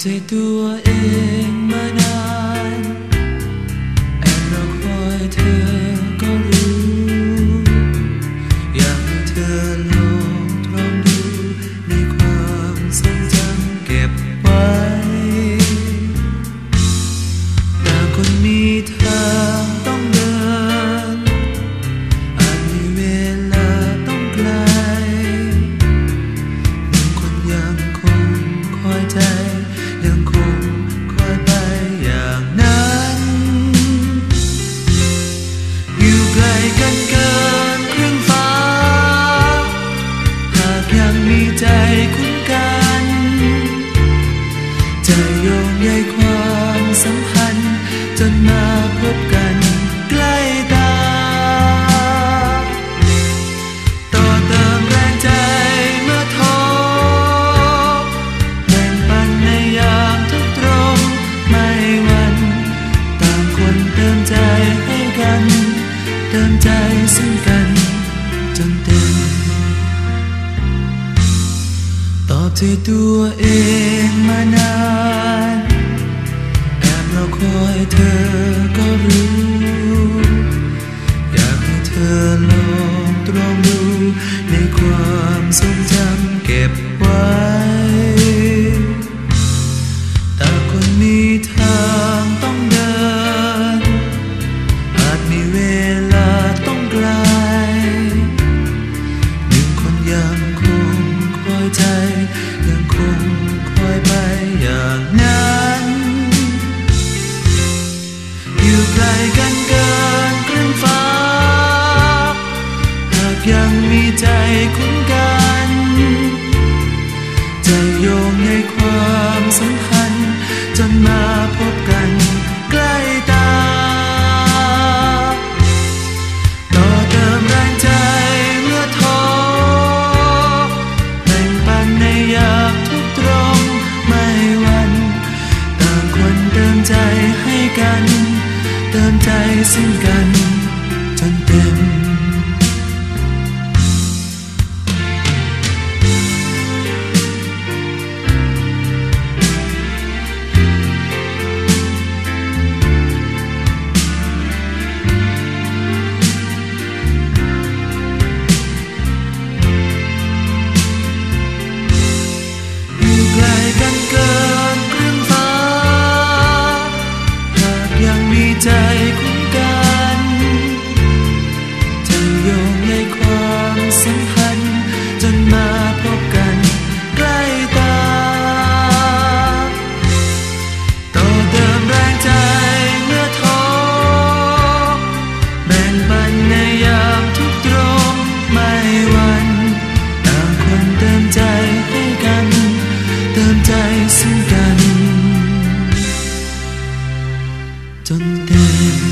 ใจตัวเองมานานแอบรอคอยเธอก็รู้ อยากให้เธอลองตรองดูในความทรงจำเก็บไว้ต่างคนมีทาง จะโยงใยความสัมพันธ์ จนมาพบกันใกล้ตา ต่อเติมแรงใจเมื่อท้อแบ่งปันในยามทุกตรง ไม่หวัน ต่างคนเติมใจให้กัน เติมใจซึ่งกัน ตอตัวเองมานานแอบรอคอยเธอก็รู้ อยากให้เธอลองตรองดูในความทรงจำเก็บไว้แต่คนมีทางต้องเดิน อาจมีเวลาต้องไกลหนึ่งคนยังคง ใจ ยังคงคอยไปอย่างนั้น อยู่ไกลกันเกินครึ่งฟ้า หากยังมีใจคุ้นกัน จะโยงในความสัมพันธ์จนมาพบกัน ใจซึ่งกัน donde